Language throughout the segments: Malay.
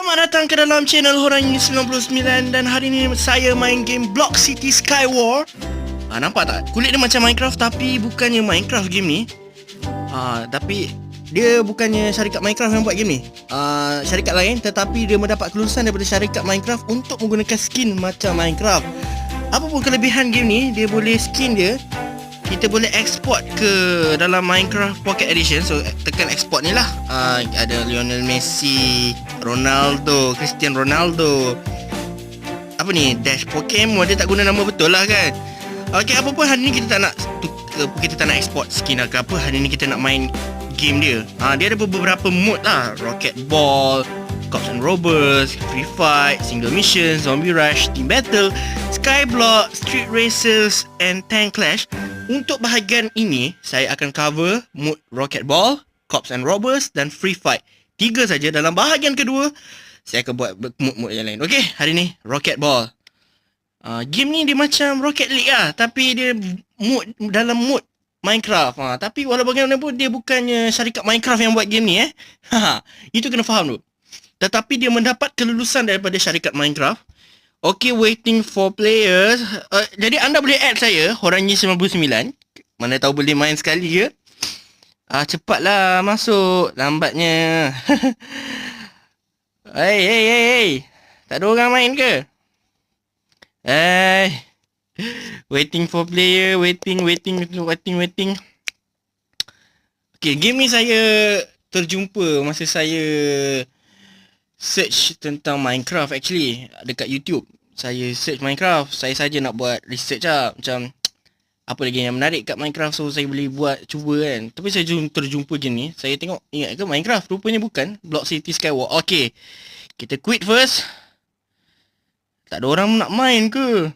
Selamat datang ke dalam channel Horang 99 dan hari ni saya main game Block City Skywar. Ah nampak tak? Kulit dia macam Minecraft tapi bukannya Minecraft game ni. Ah tapi dia bukannya syarikat Minecraft yang buat game ni. Ah syarikat lain tetapi dia mendapat kelulusan daripada syarikat Minecraft untuk menggunakan skin macam Minecraft. Apa pun kelebihan game ni, dia boleh skin dia kita boleh export ke dalam Minecraft Pocket Edition. So tekan export ni lah. Uh, ada Lionel Messi Ronaldo Cristiano Ronaldo. Apa ni? Dash Pokemon. Dia tak guna nama betul lah kan? Okay apa pun hari ni kita tak nak kita tak nak export skin ke apa hari ni kita nak main game dia. Uh, dia ada beberapa mode lah. Rocket Ball Cops and Robbers, Free Fight, Single Mission, Zombie Rush, Team Battle, Skyblock, Street Races and Tank Clash untuk bahagian ini, saya akan cover mood Rocket Ball, Cops and Robbers dan Free Fight. Tiga saja dalam bahagian kedua, saya akan buat mood-mood yang lain. Okey, hari ni Rocket Ball. Uh, game ni dia macam Rocket League lah, tapi dia mood dalam mood Minecraft. Uh, tapi walau bagaimanapun dia bukannya syarikat Minecraft yang buat game ni eh. Itu kena faham tu. Tetapi dia mendapat kelulusan daripada syarikat Minecraft Okay, waiting for players. Uh, jadi anda boleh add saya, Horangi 99. Mana tahu boleh main sekali je. Ah, uh, cepatlah masuk. Lambatnya. hey, hey, hey, hey. Tak ada orang main ke? Hey. Waiting for player, waiting, waiting, waiting, waiting. Okay, game ni saya terjumpa masa saya search tentang Minecraft actually dekat YouTube. Saya search Minecraft, saya saja nak buat research lah macam apa lagi yang menarik kat Minecraft so saya boleh buat cuba kan. Tapi saya jumpa terjumpa je ni, saya tengok ingat ke Minecraft rupanya bukan Block City Skywalk. Okay. Kita quit first. Tak ada orang nak main ke?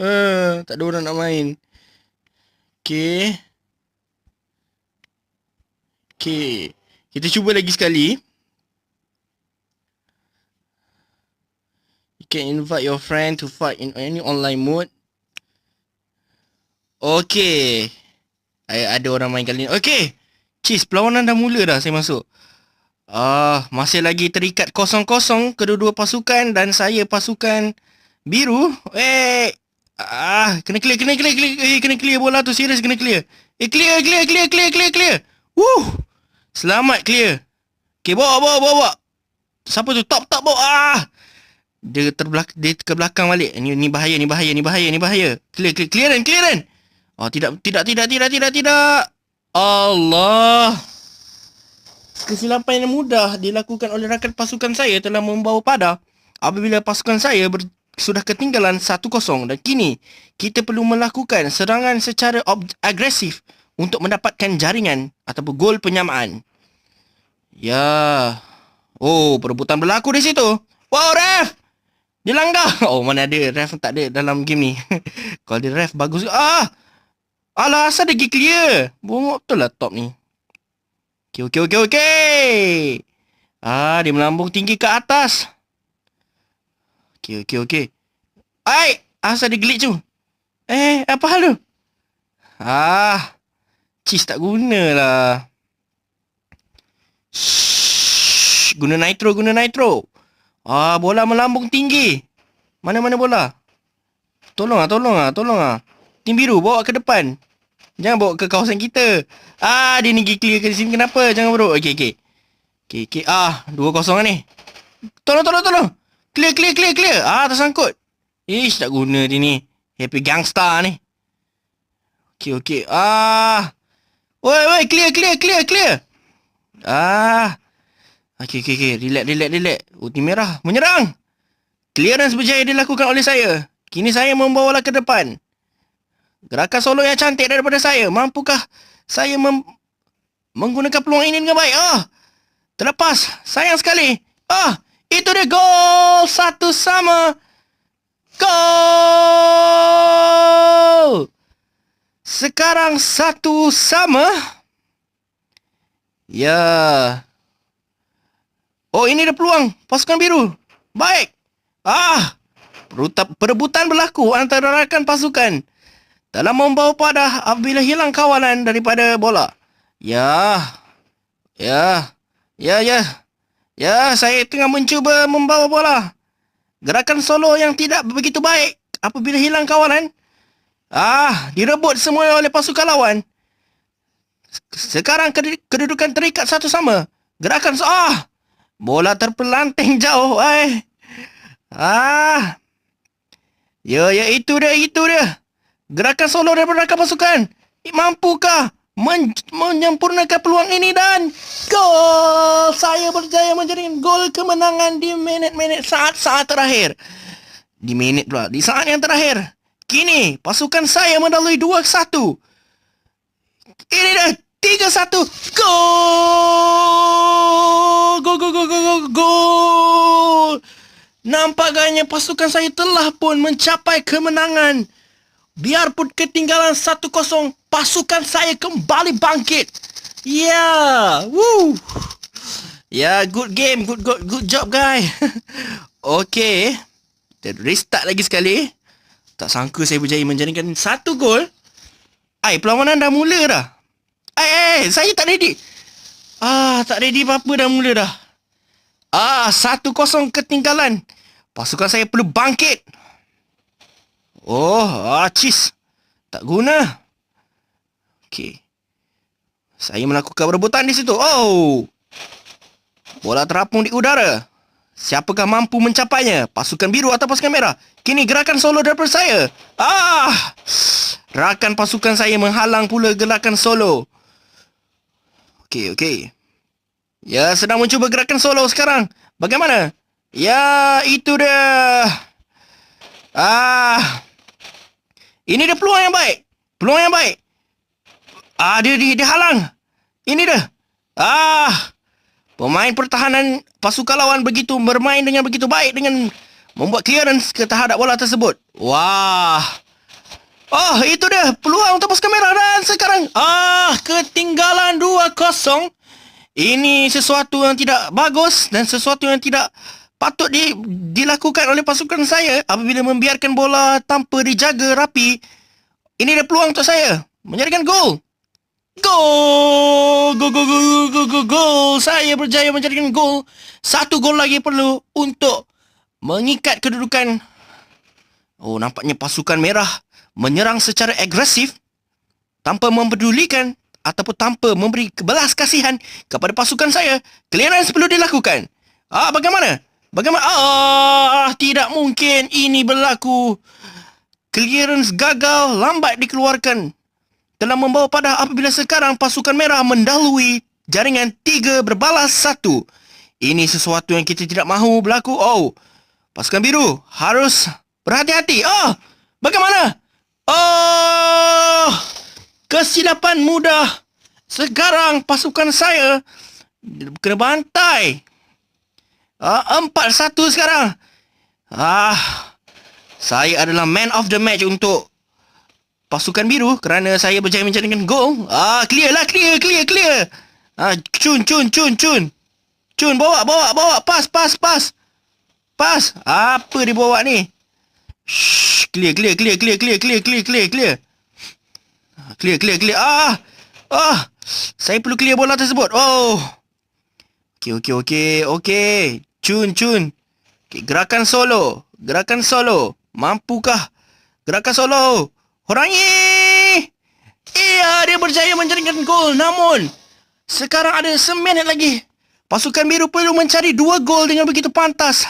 Uh, tak ada orang nak main. Okay. Okay. Kita cuba lagi sekali. Can invite your friend to fight in any online mode. Okay. Ada orang main kali ni. Okay. Cheese, perlawanan dah mula dah saya masuk. Ah, masih lagi terikat kosong-kosong kedua-dua pasukan dan saya pasukan biru. Eh, ah, kena clear, kena clear, clear. Eh, kena clear bola tu serius kena clear. Eh, clear, clear, clear, clear, clear, clear. Woo! Selamat clear. Okay, bawa, bawa, bawa. Siapa tu? Top, top, bawa. Ah! Dia terbelak dia ke belakang balik. Ni ni bahaya, ni bahaya, ni bahaya, ni bahaya. Clear, clear, clearan, clearan. Oh, tidak, tidak, tidak, tidak, tidak, tidak. Allah. Kesilapan yang mudah dilakukan oleh rakan pasukan saya telah membawa pada apabila pasukan saya ber, sudah ketinggalan 1-0 dan kini kita perlu melakukan serangan secara agresif untuk mendapatkan jaringan ataupun gol penyamaan. Ya. Oh, perebutan berlaku di situ. Wow, ref! Dia langgar. Oh, mana ada. Ref tak ada dalam game ni. Kalau dia ref, bagus. Ah! Alah, asal dia pergi clear? Bongok betul lah top ni. Okay, okay, okay, okay. Ah, dia melambung tinggi ke atas. Okay, okay, okay. Ai! Asal dia glitch tu? Eh, apa hal tu? Ah! Cheese tak guna lah. Shh, guna nitro, guna nitro. Ah, bola melambung tinggi. Mana-mana bola? Tolong ah, tolong ah, tolong ah. Tim biru bawa ke depan. Jangan bawa ke kawasan kita. Ah, dia ni clear ke sini kenapa? Jangan bro. Okey, okey. Okey, okey. Ah, 2-0 ni. Tolong, tolong, tolong. Clear, clear, clear, clear. Ah, tersangkut. Ish, tak guna dia ni. Happy gangster ni. Okey, okey. Ah. Woi, woi, clear, clear, clear, clear. Ah. Okey, okey, okey. Relax, relax, relax. Ulti merah. Menyerang! Clearance berjaya dilakukan oleh saya. Kini saya membawa ke depan. Gerakan solo yang cantik daripada saya. Mampukah saya mem- menggunakan peluang ini dengan baik? Ah, terlepas. Sayang sekali. Ah, itu dia gol satu sama. Gol! Sekarang satu sama. Ya. Oh ini ada peluang pasukan biru. Baik. Ah, perebutan berlaku antara rakan pasukan dalam membawa pada apabila hilang kawalan daripada bola. Ya. Ya. Ya, ya. Ya, saya tengah mencuba membawa bola. Gerakan solo yang tidak begitu baik apabila hilang kawanan. Ah, direbut semua oleh pasukan lawan. Sekarang kedudukan terikat satu sama. Gerakan so ah, bola terpelanting jauh. Ay. Ah. Ya, ya itu dia, itu dia. Gerakan solo daripada rakan pasukan. Mampukah men menyempurnakan peluang ini dan gol! Saya berjaya menjadi gol kemenangan di minit-minit saat-saat terakhir. Di minit pula, di saat yang terakhir. Kini, pasukan saya mendalui 2-1. Ini dah 3-1. Gol! Gol, gol, gol, gol, gol, gol! Nampaknya pasukan saya telah pun mencapai kemenangan. Biarpun ketinggalan 1-0, pasukan saya kembali bangkit. Yeah. woo. Yeah, good game, good good good job guys. okay. Kita restart lagi sekali. Tak sangka saya berjaya menjadikan satu gol. Ai, perlawanan dah mula dah. Ai, ai, saya tak ready. Ah, tak ready apa-apa dah mula dah. Ah, satu kosong ketinggalan. Pasukan saya perlu bangkit. Oh, ah, cheese. Tak guna. Okey. Saya melakukan perebutan di situ. Oh. Bola terapung di udara. Siapakah mampu mencapainya? Pasukan biru atau pasukan merah? Kini gerakan solo daripada saya. Ah! Rakan pasukan saya menghalang pula gerakan solo. Okey, okey. Ya, sedang mencuba gerakan solo sekarang. Bagaimana? Ya, itu dia. Ah. Ini dia peluang yang baik. Peluang yang baik. Ah, dia, dia, dia halang. Ini dia. Ah. Pemain pertahanan pasukan lawan begitu bermain dengan begitu baik dengan membuat clearance ke terhadap bola tersebut. Wah. Oh, itu dia. Peluang untuk pasukan merah dan sekarang. Ah, ketinggalan 2-0. Ini sesuatu yang tidak bagus dan sesuatu yang tidak patut di, dilakukan oleh pasukan saya apabila membiarkan bola tanpa dijaga rapi. Ini ada peluang untuk saya menjadikan gol. Gol! Gol, gol, gol, gol, gol, gol. Saya berjaya menjadikan gol. Satu gol lagi perlu untuk mengikat kedudukan. Oh, nampaknya pasukan merah menyerang secara agresif tanpa mempedulikan ataupun tanpa memberi belas kasihan kepada pasukan saya. Clearance perlu dilakukan. Ah, bagaimana? Bagaimana? Ah, tidak mungkin ini berlaku. Clearance gagal, lambat dikeluarkan. Telah membawa pada apabila sekarang pasukan merah mendalui jaringan tiga berbalas satu. Ini sesuatu yang kita tidak mahu berlaku. Oh, pasukan biru harus berhati-hati. Oh, bagaimana? Oh, kesilapan mudah. Sekarang pasukan saya kena bantai. Ah, empat satu sekarang. Ah, saya adalah man of the match untuk pasukan biru kerana saya berjaya menjadikan gol. Ah, clear lah, clear, clear, clear. Ah, cun, cun, cun, cun. Cun, bawa, bawa, bawa. Pas, pas, pas. Pas. Apa dia bawa ni? Shh, clear, clear, clear, clear, clear, clear, clear, clear, clear. Clear, clear, clear. Ah, ah. Saya perlu clear bola tersebut. Oh. Okey, okey, okey, okey. Cun, cun. Okay, gerakan solo. Gerakan solo. Mampukah? Gerakan solo. Horangi! Iya, dia berjaya menjaringkan gol. Namun, sekarang ada seminit lagi. Pasukan biru perlu mencari dua gol dengan begitu pantas.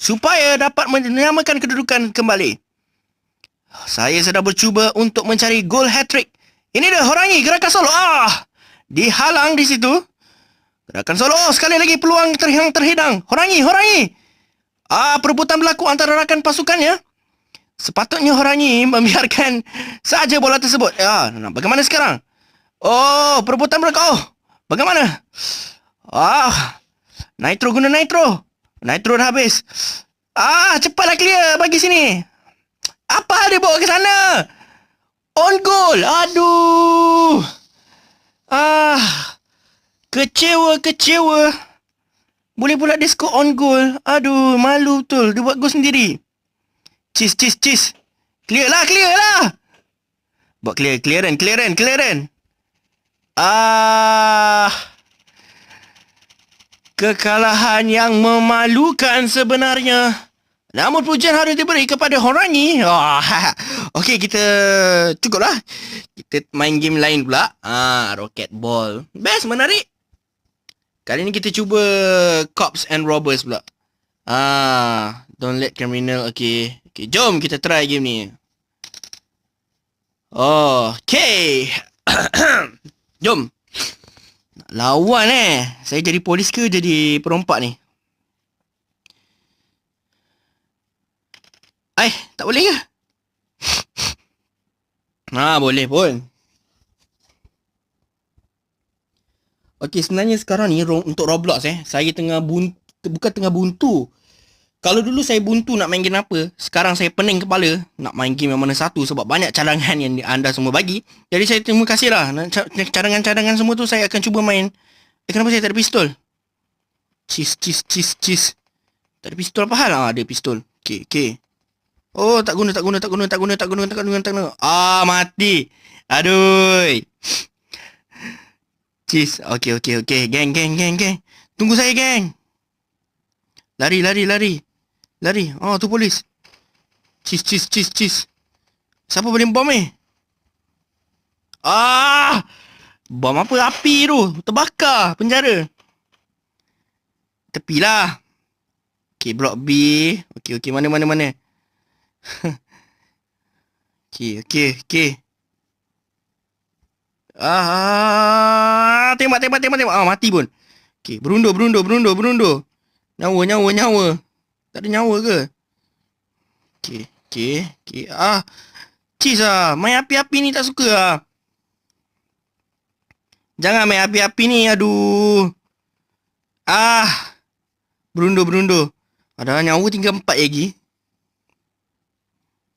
Supaya dapat menyamakan kedudukan kembali. Saya sedang bercuba untuk mencari gol hat-trick. Ini dia, Horangi. Gerakan solo. Ah! Dihalang di situ. Gerakan solo. Oh, sekali lagi peluang terhidang terhidang. Horangi, Horangi. Ah, perebutan berlaku antara rakan pasukannya. Sepatutnya Horangi membiarkan saja bola tersebut. Ya, bagaimana sekarang? Oh, perebutan berlaku. Oh, bagaimana? Ah, Nitro guna Nitro. Dah habis. Ah, cepatlah clear bagi sini. Apa dia bawa ke sana? On goal. Aduh. Ah, Kecewa, kecewa. Boleh pula dia score on goal. Aduh, malu betul. Dia buat gol sendiri. Cheese, cheese, cheese. Clear lah, clear lah. Buat clear, clearan, clearan, clearan. Ah. Kekalahan yang memalukan sebenarnya. Namun pujian harus diberi kepada Horangi. Oh, Okey, kita cukup lah. Kita main game lain pula. Ah, Rocket Ball. Best, menarik. Kali ni kita cuba Cops and Robbers pula. Ah, don't let criminal. Okay. Okay, jom kita try game ni. Oh, okay. jom. Lawan eh. Saya jadi polis ke jadi perompak ni? Eh, tak boleh ke? ha, boleh pun. Okey, sebenarnya sekarang ni untuk Roblox eh, saya tengah buntu, bukan tengah buntu. Kalau dulu saya buntu nak main game apa, sekarang saya pening kepala nak main game yang mana satu sebab banyak cadangan yang anda semua bagi. Jadi saya terima kasih lah. Cadangan-cadangan semua tu saya akan cuba main. Eh kenapa saya tak ada pistol? Cheese, cheese, cheese, cheese. Tak ada pistol apa hal? Ah, ada pistol. Okay, okay. Oh, tak guna, tak guna, tak guna, tak guna, tak guna, tak guna, tak guna. Ah, mati. Aduh. Cheese. Okay, okay, okay. Geng, geng, geng, geng. Tunggu saya, geng. Lari, lari, lari. Lari. Oh, tu polis. Cheese, cheese, cheese, cheese. Siapa boleh bom ni? Ah! Bom apa api tu? Terbakar penjara. Tepilah. Okay, block B. Okay, okay. Mana, mana, mana. okay, okay, okay. Ah, tembak, tembak, tembak, tembak. Ah, mati pun. Okay, berundur, berundur, berundur, berundur. Nyawa, nyawa, nyawa. Tak ada nyawa ke? Okay, okay, okay. Ah, cheese ah. Main api-api ni tak suka ah. Jangan main api-api ni, aduh. Ah, berundur, berundur. Ada nyawa tinggal empat lagi.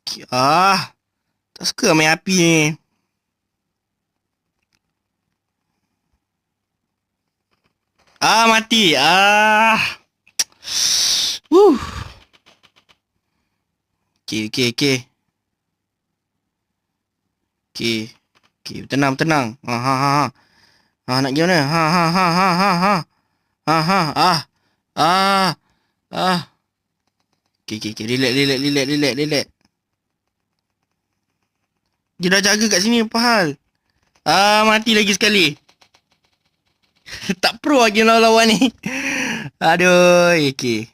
Okay, ah, tak suka main api ni. Ah, mati. Ah. Woo. Okey, okey, okey. Okey. Okey, tenang, tenang. Ha ha ha. Ha, ha nak pergi mana? Ha ha ha ha ha ha. Ha ha ah. Ah. Ah. Okey, okey, okey. Relax, relax, relax, relax, relax. Dia dah jaga kat sini apa hal? Ah, mati lagi sekali. tak pro lagi lawan-lawan ni. Aduh, okey.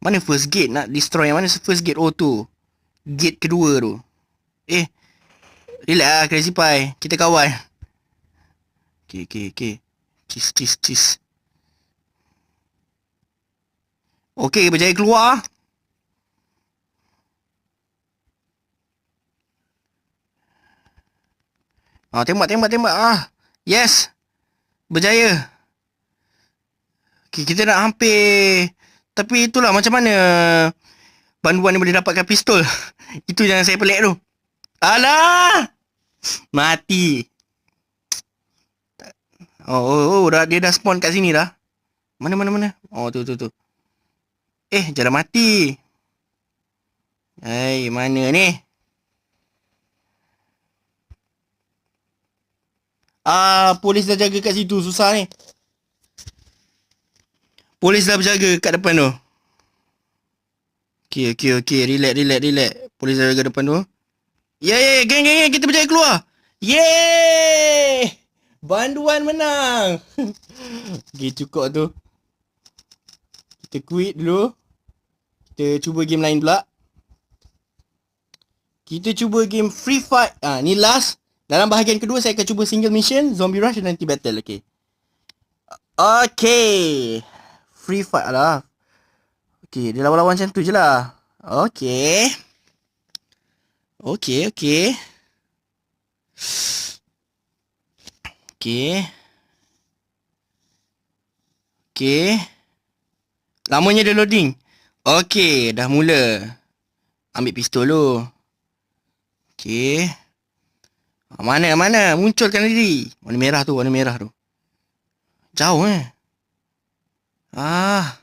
Mana first gate nak destroy yang mana first gate? Oh tu. Gate kedua tu. Eh. Relax lah Crazy Pie. Kita kawan. Okay, okay, okay. Cheese, cheese, cheese. Okay, berjaya keluar. Ah, tembak, tembak, tembak. Ah, yes. Berjaya. Okay, kita nak hampir tapi itulah macam mana Banduan ni boleh dapatkan pistol? Itu yang saya pelik tu. Alah! Mati. Oh, oh, oh dah, dia dah spawn kat sini dah. Mana mana mana? Oh tu tu tu. Eh jalan mati. Hai mana ni? Ah, polis dah jaga kat situ. Susah ni. Polis dah berjaga kat depan tu. Okey, okey, okey. Relax, relax, relax. Polis dah jaga depan tu. Ya, ya, ya. Geng, geng. Kita berjaya keluar. Yeay! Banduan menang. okey, cukup tu. Kita quit dulu. Kita cuba game lain pula. Kita cuba game free fight. Ah, ni last. Dalam bahagian kedua saya akan cuba single mission, zombie rush dan anti battle. Okey. Okey free fight lah. Okay, dia lawan-lawan macam tu je lah. Okay. Okay, okay. Okay. Okay. Lamanya dia loading. Okay, dah mula. Ambil pistol dulu. Okay. Mana, mana? Munculkan diri. Warna merah tu, warna merah tu. Jauh eh. Ah.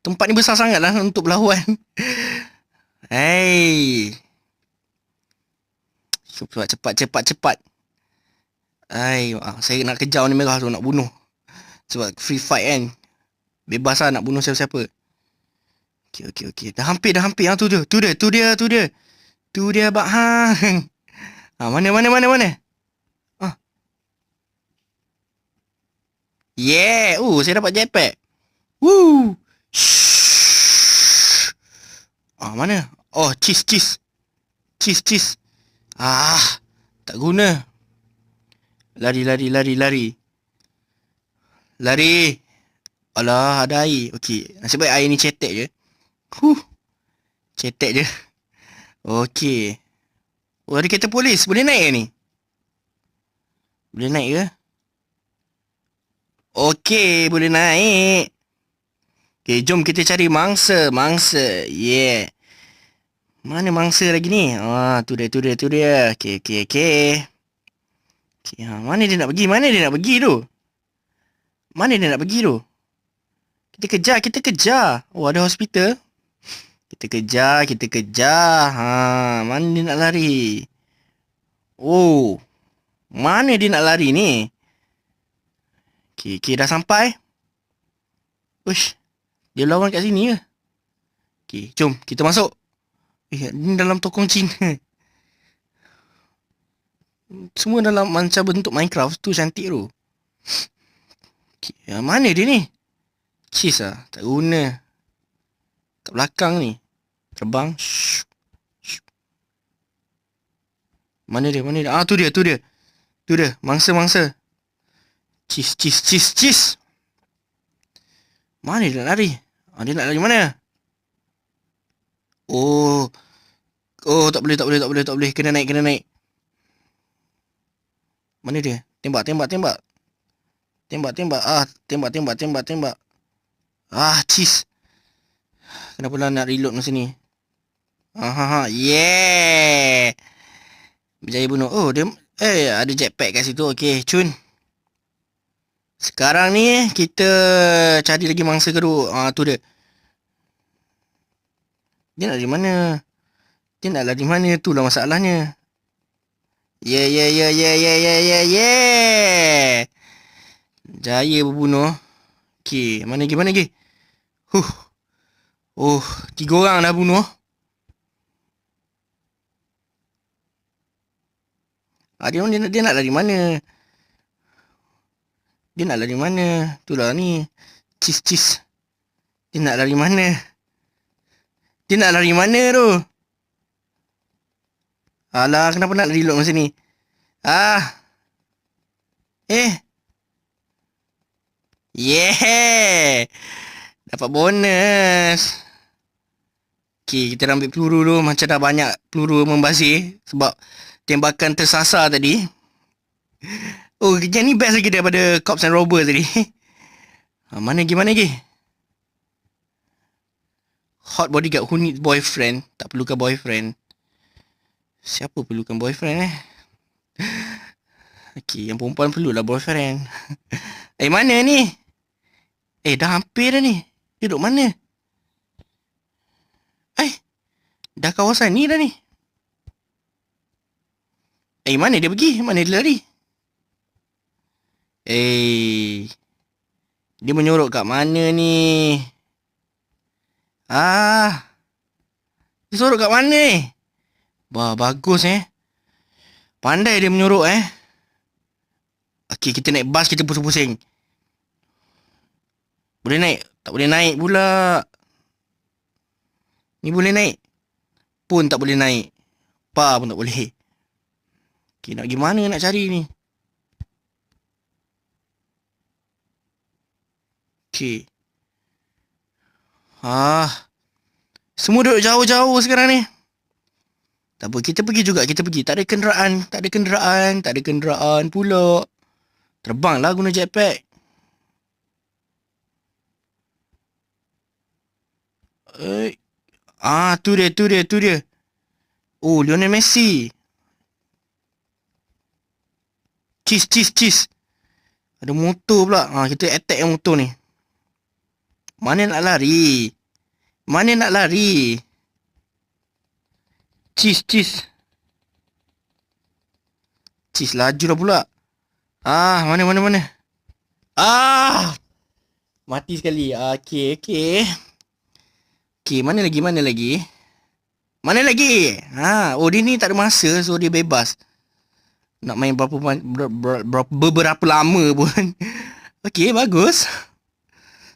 Tempat ni besar sangat lah untuk berlawan. Hei. Cepat, cepat, cepat, cepat. Hai, ah, saya nak kejar ni merah tu, nak bunuh. Sebab free fight kan. Bebas lah nak bunuh siapa-siapa. Okey, okey, okey. Dah hampir, dah hampir. Ha, tu dia, tu dia, tu dia, tu dia. Tu dia, Bak Hang. Ha, mana, mana, mana, mana? Yeah! Oh, saya dapat jetpack. Woo! Shhh. Ah, mana? Oh, cheese, cheese. Cheese, cheese. Ah, tak guna. Lari, lari, lari, lari. Lari. Alah, ada air. Okey, nasib baik air ni cetek je. Huh. Cetek je. Okey. Oh, ada kereta polis. Boleh naik ke ni? Boleh naik ke? Okey, boleh naik. Okey, jom kita cari mangsa. Mangsa. Yeah. Mana mangsa lagi ni? Ah, tu dia, tu dia, tu dia. Okey, okey, okey. Okey, ha, mana dia nak pergi? Mana dia nak pergi tu? Mana dia nak pergi tu? Kita kejar, kita kejar. Oh, ada hospital. Kita kejar, kita kejar. Ha, mana dia nak lari? Oh. Mana dia nak lari ni? Okey, okey dah sampai. Ush. Dia lawan kat sini ke? Okey, jom kita masuk. Eh, ni dalam tokong Cina. Semua dalam macam bentuk Minecraft tu cantik tu. Okay, mana dia ni? Cheese lah. Tak guna. Kat belakang ni. Terbang. Shh. Shh. Mana dia? Mana dia? Ah, tu dia, tu dia. Tu dia. Mangsa-mangsa. Cheese, cheese, cheese, cheese. Mana dia nak lari? Ah, dia nak lari mana? Oh. Oh, tak boleh, tak boleh, tak boleh, tak boleh. Kena naik, kena naik. Mana dia? Tembak, tembak, tembak. Tembak, tembak. Ah, tembak, tembak, tembak, tembak. Ah, cheese. Kenapa lah nak reload masa ni? Ah, ha, ha. Yeah. Berjaya bunuh. Oh, dia eh ada jetpack kat situ. Okey, cun. Sekarang ni kita cari lagi mangsa kedua. Ah, tu dia. Dia nak dari mana? Dia nak lari mana? Tu lah masalahnya. Yeah, yeah, yeah, yeah, yeah, yeah, yeah, yeah. Jaya berbunuh. Okey, mana lagi, mana lagi? Huh. Oh, tiga orang dah bunuh. Ah, dia, dia, dia nak lari mana? Dia nak lari mana? Itulah ni. Cheese. Dia nak lari mana? Dia nak lari mana tu? Alah, kenapa nak reload masa ni? Ah. Eh. Yeah. Dapat bonus. Okay, kita ambil peluru tu. Macam dah banyak peluru membazir. Sebab tembakan tersasar tadi. Oh, yang ni best lagi daripada Cops and Robbers tadi. Ha, mana lagi, mana lagi? Hot bodyguard who needs boyfriend. Tak perlukan boyfriend. Siapa perlukan boyfriend eh? Okay, yang perempuan perlulah boyfriend. eh, mana ni? Eh, dah hampir dah ni. Duduk mana? Eh, dah kawasan ni dah ni. Eh, mana dia pergi? Mana dia lari? Eh, dia menyorok kat mana ni? Ah, dia sorok kat mana ni? Wah, bagus eh. Pandai dia menyuruh eh. Okey, kita naik bas kita pusing-pusing. Boleh naik? Tak boleh naik pula. Ni boleh naik? Pun tak boleh naik. Pa pun tak boleh. Okey, nak gimana nak cari ni? Okey. Ah. Semua duduk jauh-jauh sekarang ni. Tak apa, kita pergi juga, kita pergi. Tak ada kenderaan, tak ada kenderaan, tak ada kenderaan pula. Terbanglah guna jetpack. Eh. Ah, tu dia, tu dia, tu dia. Oh, Lionel Messi. Cheese, cheese, cheese. Ada motor pula. Ah, kita attack yang motor ni. Mana nak lari? Mana nak lari? Cheese, cheese. Cheese laju dah pula. Ah, mana, mana, mana. Ah, Mati sekali. Okey, okey. Okey, mana lagi, mana lagi? Mana lagi? Ha, oh dia ni tak ada masa so dia bebas. Nak main berapa ber, ber, ber, beberapa lama pun. Okey, bagus.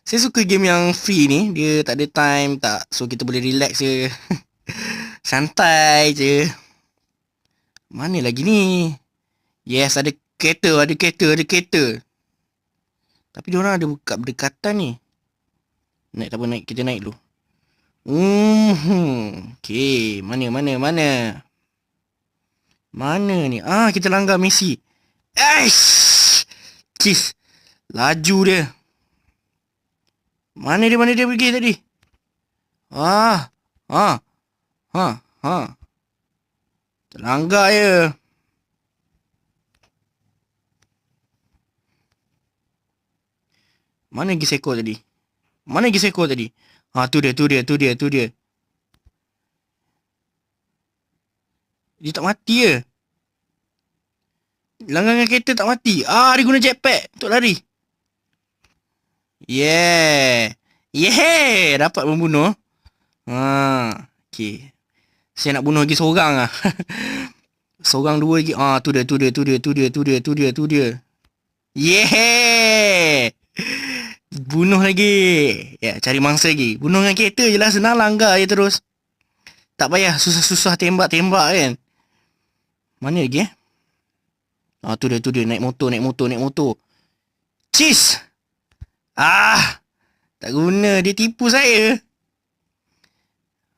Saya suka game yang free ni. Dia tak ada time tak. So kita boleh relax je. Santai je. Mana lagi ni? Yes, ada kereta, ada kereta, ada kereta. Tapi dia orang ada buka berdekatan ni. Naik tak apa naik, kita naik dulu. Hmm. Okay, mana mana mana? Mana ni? Ah, kita langgar Messi. Aish! Cheese. Laju dia. Mana dia, mana dia pergi tadi? Ah, ah, ha, ha. Terlanggar je. Mana lagi seko tadi? Mana lagi seko tadi? Ha, tu dia, tu dia, tu dia, tu dia. Dia tak mati ke? Langgangan kereta tak mati. Ah, dia guna jetpack untuk lari. Yeah. Yeah. Dapat membunuh. Ha. Okay. Saya nak bunuh lagi seorang lah. seorang dua lagi. Ah, tu dia, tu dia, tu dia, tu dia, tu dia, tu dia, tu dia. Yeah. Bunuh lagi. Ya, cari mangsa lagi. Bunuh dengan kereta je lah. Senang langgar je terus. Tak payah susah-susah tembak-tembak kan. Mana lagi eh? Ah, tu dia, tu dia. Naik motor, naik motor, naik motor. Cheese! Ah, tak guna dia tipu saya.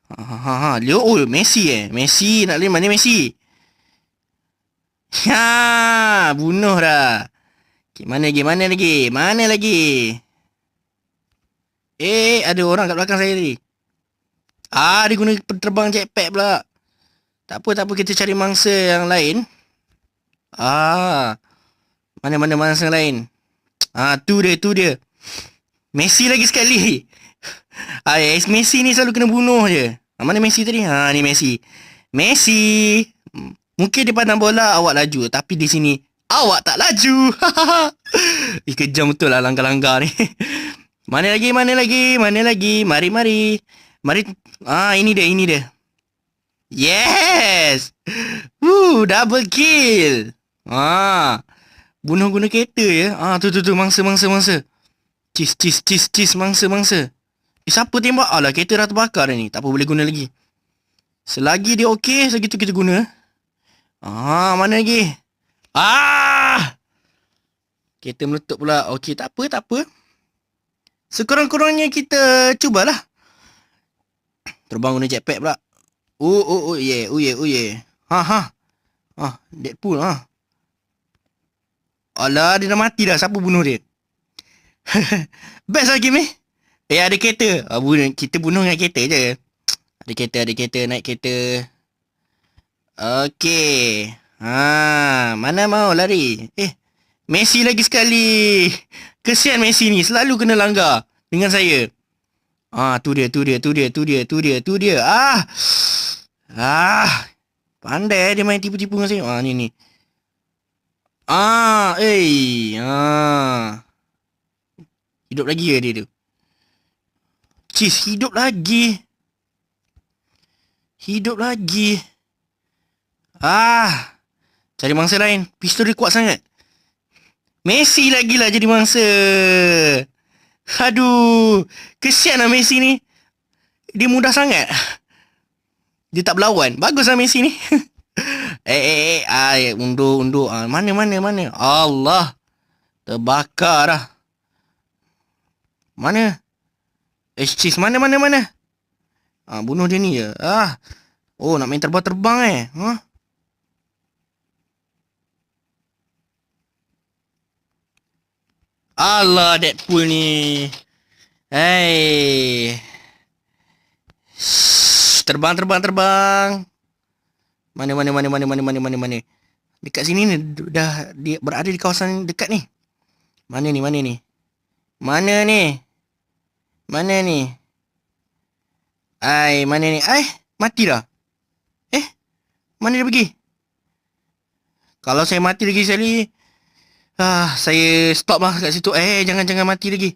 Ha ha ha, ha. Leo oh Messi eh. Messi nak lari mana Messi? Ha, bunuh dah. Okay, mana lagi? Mana lagi? Mana lagi? Eh, ada orang kat belakang saya tadi. Ah, dia guna terbang jetpack pula. Tak apa, tak apa. Kita cari mangsa yang lain. Ah. Mana-mana mangsa lain. Ah, tu dia, tu dia. Messi lagi sekali. Ah, yes, Messi ni selalu kena bunuh je. Ah, mana Messi tadi? Ha, ni Messi. Messi. Mungkin dia pandang bola awak laju. Tapi di sini awak tak laju. eh, kejam betul lah langgar-langgar ni. mana lagi, mana lagi, mana lagi. Mari, mari. Mari. Ah, ini dia, ini dia. Yes. Woo, double kill. Ah. Bunuh guna kereta ya. Ah, tu tu tu mangsa mangsa mangsa. Cis, cis, cis, cis, mangsa, mangsa. Eh, siapa tembak? Alah, kereta dah terbakar dah ni. Tak apa, boleh guna lagi. Selagi dia okey, segitu kita guna. Ah, mana lagi? Ah! Kereta meletup pula. Okey, tak apa, tak apa. Sekurang-kurangnya kita cubalah. Terbang guna jetpack pula. Oh, oh, oh, yeah, oh, yeah, oh, yeah. Ha, ha. Ah, Deadpool, ha. Alah, dia dah mati dah. Siapa bunuh dia? Best lah game ni. Eh ada kereta. Ah, kita bunuh dengan kereta je. Ada kereta, ada kereta, naik kereta. Okay. Ha, mana mau lari? Eh, Messi lagi sekali. Kesian Messi ni. Selalu kena langgar dengan saya. Ah, tu dia, tu dia, tu dia, tu dia, tu dia, tu dia. Ah. Ah. Pandai dia main tipu-tipu dengan saya. Ah, ni ni. Ah, eh. Ah. Hidup lagi ke dia tu? Cheese, hidup lagi. Hidup lagi. Ah. Cari mangsa lain. Pistol dia kuat sangat. Messi lagi lah jadi mangsa. Aduh. Kesian lah Messi ni. Dia mudah sangat. Dia tak berlawan. Bagus lah Messi ni. eh, eh, eh. Ay, undur, undur. Ah, mana, mana, mana. Allah. Terbakar lah. Mana? Eh, cheese mana mana mana? Ah, bunuh dia ni je. Ah. Oh, nak main terbang-terbang eh. Ha? Allah Deadpool ni. Hey. Terbang terbang terbang. Mana mana mana mana mana mana mana mana. Dekat sini ni dah dia berada di kawasan dekat ni. Mana ni mana ni? Mana ni? Mana ni? Ai, mana ni? Ai, mati dah. Eh, mana dia pergi? Kalau saya mati lagi sekali, ah, saya stop lah kat situ. Eh, jangan-jangan mati lagi.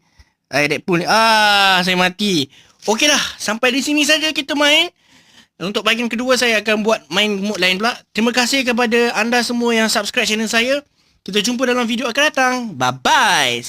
Eh, Deadpool ni. Ah, saya mati. Okeylah, sampai di sini saja kita main. Untuk bahagian kedua saya akan buat main mood lain pula. Terima kasih kepada anda semua yang subscribe channel saya. Kita jumpa dalam video akan datang. Bye-bye.